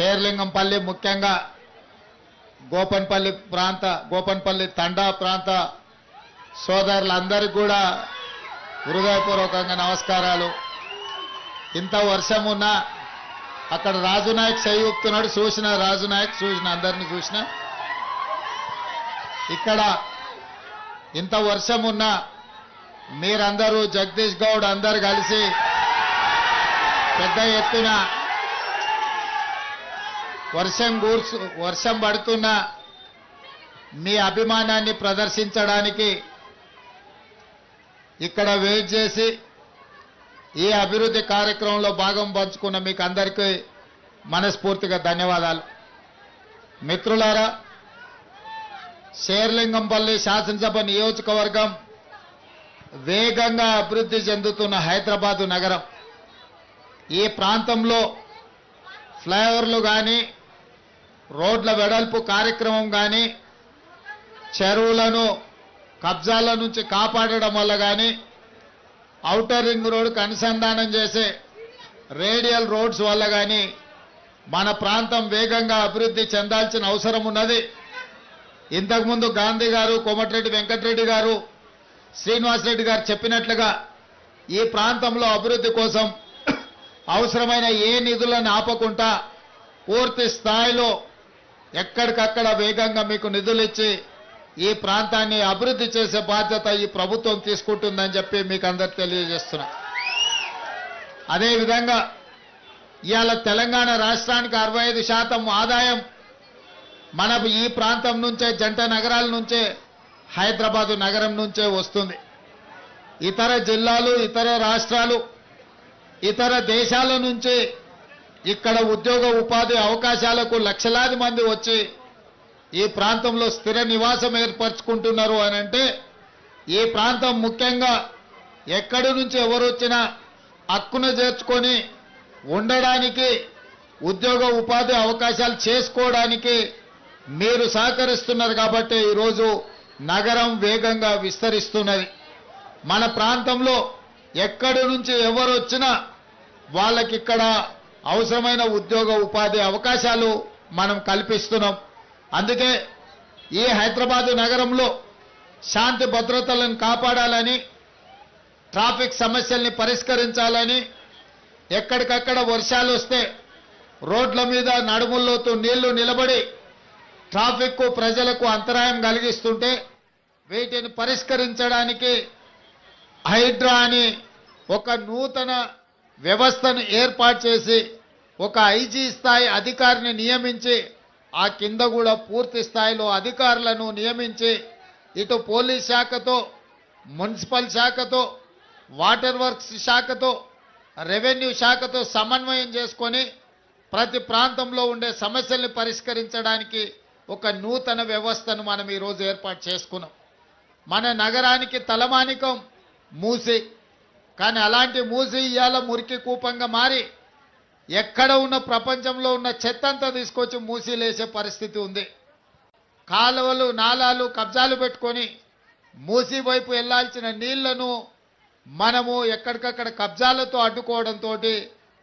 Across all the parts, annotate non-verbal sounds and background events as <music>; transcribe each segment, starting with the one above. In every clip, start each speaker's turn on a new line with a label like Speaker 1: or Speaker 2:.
Speaker 1: శేర్లింగంపల్లి ముఖ్యంగా గోపన్పల్లి ప్రాంత గోపన్పల్లి తండా ప్రాంత సోదరులందరికీ కూడా హృదయపూర్వకంగా నమస్కారాలు. ఇంత వర్షం ఉన్నా అక్కడ రాజునాయక్ నాయక్ చూసిన రాజునాయక్ చూసిన అందరిని చూసిన. ఇక్కడ ఇంత వర్షం ఉన్నా మీరందరూ జగదీష్ గౌడ్ అందరు కలిసి పెద్ద ఎత్తున వర్షం కూర్చు వర్షం పడుతున్న మీ అభిమానాన్ని ప్రదర్శించడానికి ఇక్కడ వెయిట్ చేసి ఈ అభివృద్ధి కార్యక్రమంలో భాగం పంచుకున్న మీకు అందరికీ మనస్ఫూర్తిగా ధన్యవాదాలు. మిత్రులారా శేర్లింగంపల్లి శాసనసభ నియోజకవర్గం వేగంగా అభివృద్ధి చెందుతున్న హైదరాబాదు నగరం. ఈ ప్రాంతంలో ఫ్లైఓవర్లు కానీ రోడ్ల వెడల్పు కార్యక్రమం కానీ చెరువులను కబ్జాల నుంచి కాపాడడం వల్ల కానీ అవుటర్ రింగ్ రోడ్కు అనుసంధానం చేసే రేడియల్ రోడ్స్ వల్ల కానీ మన ప్రాంతం వేగంగా అభివృద్ధి చెందాల్సిన అవసరం ఉన్నది. ఇంతకుముందు గాంధీ గారు కోమటిరెడ్డి వెంకటరెడ్డి గారు శ్రీనివాసరెడ్డి గారు చెప్పినట్లుగా ఈ ప్రాంతంలో అభివృద్ధి కోసం అవసరమైన ఏ నిధులను ఆపకుండా పూర్తి స్థాయిలో ఎక్కడికక్కడ వేగంగా మీకు నిధులు ఇచ్చి ఈ ప్రాంతాన్ని అభివృద్ధి చేసే బాధ్యత ఈ ప్రభుత్వం తీసుకుంటుందని చెప్పి మీకు అందరు తెలియజేస్తున్నా. అదేవిధంగా ఇవాళ తెలంగాణ రాష్ట్రానికి అరవై ఐదు శాతం ఆదాయం మన ఈ ప్రాంతం నుంచే జంట నగరాల నుంచే హైదరాబాదు నగరం నుంచే వస్తుంది. ఇతర జిల్లాలు ఇతర రాష్ట్రాలు ఇతర దేశాల నుంచి ఇక్కడ ఉద్యోగ ఉపాధి అవకాశాలకు లక్షలాది మంది వచ్చి ఈ ప్రాంతంలో స్థిర నివాసం ఏర్పరచుకుంటున్నారు అని అంటే ఈ ప్రాంతం ముఖ్యంగా ఎక్కడి నుంచి ఎవరు వచ్చినా హక్కును చేర్చుకొని ఉండడానికి ఉద్యోగ ఉపాధి అవకాశాలు చేసుకోవడానికి మీరు సహకరిస్తున్నారు కాబట్టి ఈరోజు నగరం వేగంగా విస్తరిస్తున్నది. మన ప్రాంతంలో ఎక్కడి నుంచి ఎవరు వచ్చినా వాళ్ళకి ఇక్కడ అవసరమైన ఉద్యోగ ఉపాధి అవకాశాలు మనం కల్పిస్తున్నాం. అందుకే ఈ హైదరాబాదు నగరంలో శాంతి భద్రతలను కాపాడాలని ట్రాఫిక్ సమస్యల్ని పరిష్కరించాలని ఎక్కడికక్కడ వర్షాలు వస్తే రోడ్ల మీద నడుముల్లోతూ నీళ్ళు నిలబడి ట్రాఫిక్ ప్రజలకు అంతరాయం కలిగిస్తుంటే వీటిని పరిష్కరించడానికి హైడ్రా అని ఒక నూతన వ్యవస్థను ఏర్పాటు చేసి ఒక ఐజీ స్థాయి అధికారిని నియమించి ఆ కింద కూడా పూర్తి స్థాయిలో అధికారులను నియమించి ఇటు పోలీస్ శాఖతో మున్సిపల్ శాఖతో వాటర్ వర్క్స్ శాఖతో రెవెన్యూ శాఖతో సమన్వయం చేసుకొని ప్రతి ప్రాంతంలో ఉండే సమస్యల్ని పరిష్కరించడానికి ఒక నూతన వ్యవస్థను మనం ఈరోజు ఏర్పాటు చేసుకున్నాం. మన నగరానికి తలమానికం మూసి కానీ అలాంటి మూసి ఇవాళ మురికి కూపంగా మారి ఎక్కడ ఉన్న ప్రపంచంలో ఉన్న చెత్త అంతా తీసుకొచ్చి మూసిలేసే పరిస్థితి ఉంది. కాలువలు నాలాలు కబ్జాలు పెట్టుకొని మూసి వైపు వెళ్ళాల్సిన నీళ్ళను మనము ఎక్కడికక్కడ కబ్జాలతో అడ్డుకోవడంతో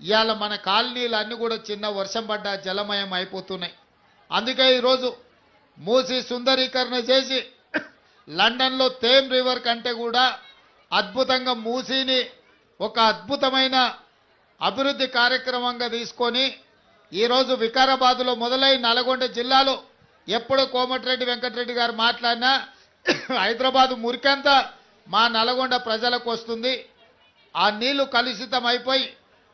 Speaker 1: ఇవాళ మన కాలనీలు అన్ని కూడా చిన్న వర్షం పడ్డ జలమయం అయిపోతున్నాయి. అందుకే ఈరోజు మూసి సుందరీకరణ చేసి లండన్లో తేమ్ రివర్ కంటే కూడా అద్భుతంగా మూసీని ఒక అద్భుతమైన అభివృద్ధి కార్యక్రమంగా తీసుకొని ఈరోజు వికారాబాద్లో మొదలై నల్గొండ జిల్లాలో ఎప్పుడు కోమటిరెడ్డి వెంకటరెడ్డి గారు మాట్లాడినా <coughs> హైదరాబాద్ మురికంతా మా నల్గొండ ప్రజలకు వస్తుంది. ఆ నీళ్ళు కలుషితం అయిపోయి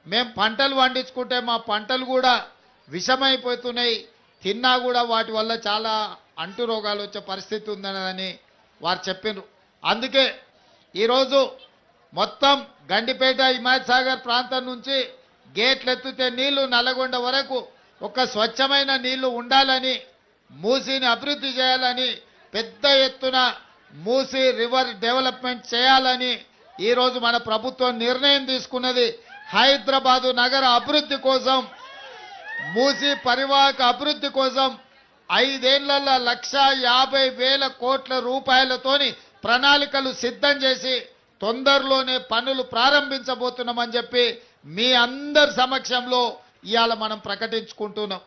Speaker 1: మేము పంటలు పండించుకుంటే మా పంటలు కూడా విషమైపోతున్నాయి. తిన్నా కూడా వాటి వల్ల చాలా అంటు రోగాలు వచ్చే పరిస్థితి ఉందనని వారు చెప్పినారు అందుకే ఈరోజు మొత్తం గండిపేట హిమాయత్ సాగర్ ప్రాంతం నుంచి గేట్లు ఎత్తితే నీళ్ళు నల్లగొండ వరకు ఒక స్వచ్ఛమైన నీళ్ళు ఉండాలని మూసీని అభివృద్ధి చేయాలని పెద్ద ఎత్తున మూసీ రివర్ డెవలప్మెంట్ చేయాలని ఈరోజు మన ప్రభుత్వం నిర్ణయం తీసుకున్నది. హైదరాబాదు నగర అభివృద్ధి కోసం మూసీ పరివాహక అభివృద్ధి కోసం ఐదేళ్ళలో లక్ష యాభై వేల కోట్ల రూపాయలతోని ప్రణాళికలు సిద్ధం చేసి తొందరలోనే పనులు ప్రారంభించబోతున్నామని చెప్పి మీ అందరి సమక్షంలో ఇవాళ మనం ప్రకటించుకుంటున్నాం.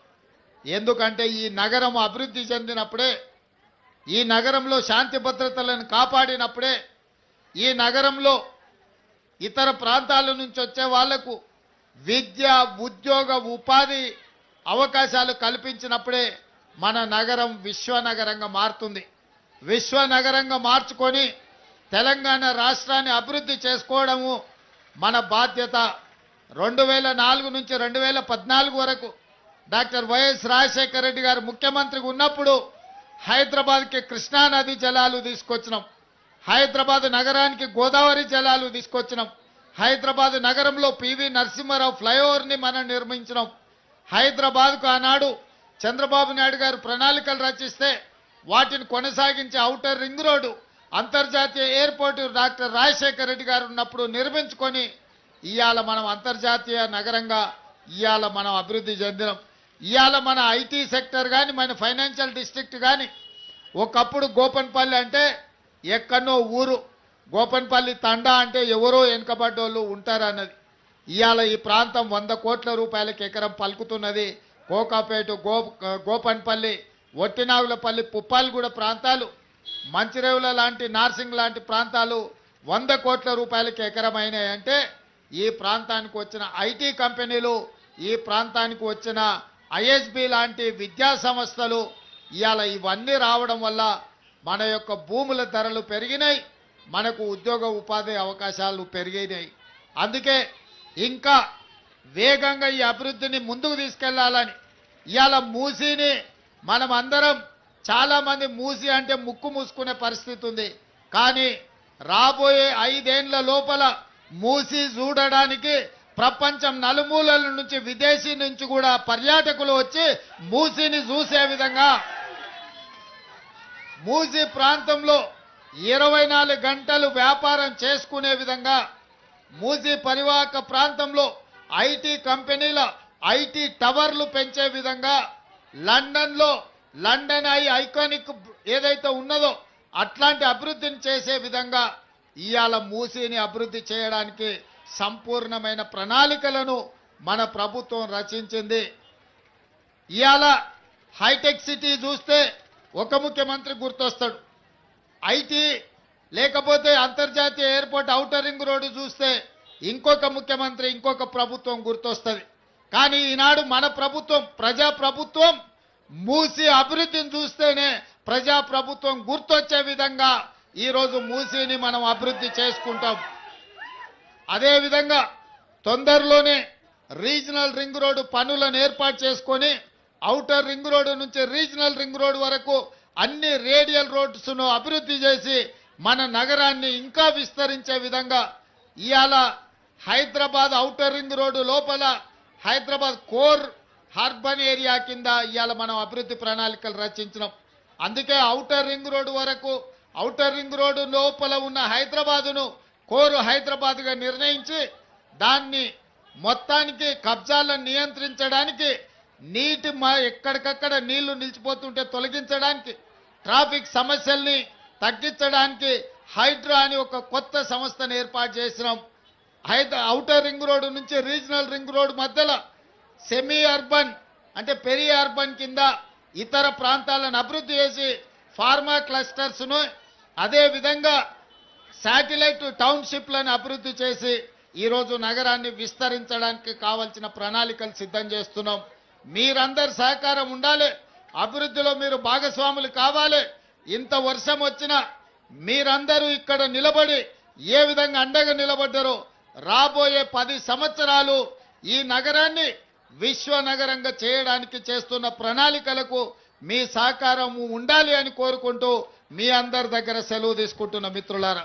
Speaker 1: ఎందుకంటే ఈ నగరం అభివృద్ధి చెందినప్పుడే ఈ నగరంలో శాంతి భద్రతలను కాపాడినప్పుడే ఈ నగరంలో ఇతర ప్రాంతాల నుంచి వచ్చే వాళ్ళకు విద్య ఉద్యోగ ఉపాధి అవకాశాలు కల్పించినప్పుడే మన నగరం విశ్వనగరంగా మారుతుంది. విశ్వనగరంగా మార్చుకొని తెలంగాణ రాష్ట్రాన్ని అభివృద్ధి చేసుకోవడము మన బాధ్యత. రెండు వేల నాలుగు నుంచి రెండు వేల పద్నాలుగు వరకు డాక్టర్ వైఎస్ రాజశేఖర రెడ్డి గారు ముఖ్యమంత్రికి ఉన్నప్పుడు హైదరాబాద్కి కృష్ణా నది జలాలు తీసుకొచ్చినాం. హైదరాబాద్ నగరానికి గోదావరి జలాలు తీసుకొచ్చినాం. హైదరాబాద్ నగరంలో పివి నరసింహారావు ఫ్లైఓవర్ని మనం నిర్మించినాం. హైదరాబాద్కు ఆనాడు చంద్రబాబు నాయుడు గారు ప్రణాళికలు రచిస్తే వాటిని కొనసాగించే ఔటర్ రింగ్ రోడ్డు అంతర్జాతీయ ఎయిర్పోర్ట్ డాక్టర్ రాజశేఖర రెడ్డి గారు ఉన్నప్పుడు నిర్మించుకొని ఇవాళ మనం అంతర్జాతీయ నగరంగా ఇవాళ మనం అభివృద్ధి చెందినాం. ఇవాళ మన ఐటీ సెక్టర్ కానీ మన ఫైనాన్షియల్ డిస్ట్రిక్ట్ కానీ ఒకప్పుడు గోపన్పల్లి అంటే ఎక్కడో ఊరు. గోపన్పల్లి తండా అంటే ఎవరో వెనుకబడ్డోళ్ళు ఉంటారన్నది. ఇవాళ ఈ ప్రాంతం వంద కోట్ల రూపాయలకి ఎకరం పలుకుతున్నది. కోకాపేట గో గోపన్పల్లి ఒట్టినాగులపల్లి పుప్పాలగూడ ప్రాంతాలు. మంచిరేవుల లాంటి నార్సింగ్ లాంటి ప్రాంతాలు వంద కోట్ల రూపాయలకి ఎకరమైనాయంటే ఈ ప్రాంతానికి వచ్చిన ఐటీ కంపెనీలు ఈ ప్రాంతానికి వచ్చిన ఐఎస్బి లాంటి విద్యా సంస్థలు ఇవాళ ఇవన్నీ రావడం వల్ల మన యొక్క భూముల ధరలు పెరిగినాయి మనకు ఉద్యోగ ఉపాధి అవకాశాలు పెరిగినాయి. అందుకే ఇంకా వేగంగా ఈ అభివృద్ధిని ముందుకు తీసుకెళ్ళాలని ఇవాళ మూసీని మనం అందరం చాలామంది మూసి అంటే ముక్కు మూసుకునే పరిస్థితి ఉంది. కానీ రాబోయే ఐదేండ్ల లోపల మూసి చూడడానికి ప్రపంచం నలుమూలల నుంచి విదేశీ నుంచి కూడా పర్యాటకులు వచ్చి మూసిని చూసే విధంగా మూసి ప్రాంతంలో ఇరవై నాలుగు గంటలు వ్యాపారం చేసుకునే విధంగా మూసి పరివాహక ప్రాంతంలో ఐటీ కంపెనీల ఐటీ టవర్లు పెంచే విధంగా లండన్లో లండన్ ఐ ఐకానిక్ ఏదైతే ఉన్నదో అట్లాంటి అభివృద్ధిని చేసే విధంగా ఇవాళ మూసీని అభివృద్ధి చేయడానికి సంపూర్ణమైన ప్రణాళికలను మన ప్రభుత్వం రచించింది. ఇవాళ హైటెక్ సిటీ చూస్తే ఒక ముఖ్యమంత్రి గుర్తొస్తాడు. ఐటీ లేకపోతే అంతర్జాతీయ ఎయిర్పోర్ట్ ఔటర్ రింగ్ రోడ్డు చూస్తే ఇంకొక ముఖ్యమంత్రి ఇంకొక ప్రభుత్వం గుర్తొస్తుంది. కానీ ఈనాడు మన ప్రభుత్వం ప్రజా ప్రభుత్వం మూసి అభివృద్ధిని చూస్తేనే ప్రజా ప్రభుత్వం గుర్తొచ్చే విధంగా ఈరోజు మూసీని మనం అభివృద్ధి చేసుకుంటాం. అదేవిధంగా తొందరలోనే రీజనల్ రింగ్ రోడ్డు పనులను ఏర్పాటు చేసుకొని అవుటర్ రింగ్ రోడ్డు నుంచి రీజనల్ రింగ్ రోడ్డు వరకు అన్ని రేడియల్ రోడ్స్ను అభివృద్ధి చేసి మన నగరాన్ని ఇంకా విస్తరించే విధంగా ఇవాళ హైదరాబాద్ ఔటర్ రింగ్ రోడ్డు లోపల హైదరాబాద్ కోర్ అర్బన్ ఏరియా కింద ఇవాళ మనం అభివృద్ధి ప్రణాళికలు రచించినాం. అందుకే ఔటర్ రింగ్ రోడ్డు వరకు ఔటర్ రింగ్ రోడ్డు లోపల ఉన్న హైదరాబాదును కోరు హైదరాబాద్గా నిర్ణయించి దాన్ని మొత్తానికి కబ్జాలను నియంత్రించడానికి నీటి మా ఎక్కడికక్కడ నీళ్ళు నిలిచిపోతుంటే తొలగించడానికి ట్రాఫిక్ సమస్యల్ని తగ్గించడానికి హైడ్రా అని ఒక కొత్త సంస్థను ఏర్పాటు చేసినాం. ఔటర్ రింగ్ రోడ్డు నుంచి రీజనల్ రింగ్ రోడ్డు మధ్యలో సెమీ అర్బన్ అంటే పెరి అర్బన్ కింద ఇతర ప్రాంతాలను అభివృద్ధి చేసి ఫార్మా క్లస్టర్స్ను అదేవిధంగా శాటిలైట్ టౌన్షిప్లను అభివృద్ధి చేసి ఈరోజు నగరాన్ని విస్తరించడానికి కావలసిన ప్రణాళికలు సిద్ధం చేస్తున్నాం. మీరందరి సహకారం ఉండాలి. అభివృద్ధిలో మీరు భాగస్వాములు కావాలి. ఇంత వర్షం వచ్చినా మీరందరూ ఇక్కడ నిలబడి ఏ విధంగా అండగా నిలబడ్డారో రాబోయే పది సంవత్సరాలు ఈ నగరాన్ని విశ్వ నగరంగా చేయడానికి చేస్తున్న ప్రణాళికలకు మీ సహకారం ఉండాలి అని కోరుకుంటూ మీ అందరి దగ్గర సెలవు తీసుకుంటున్న మిత్రులారా.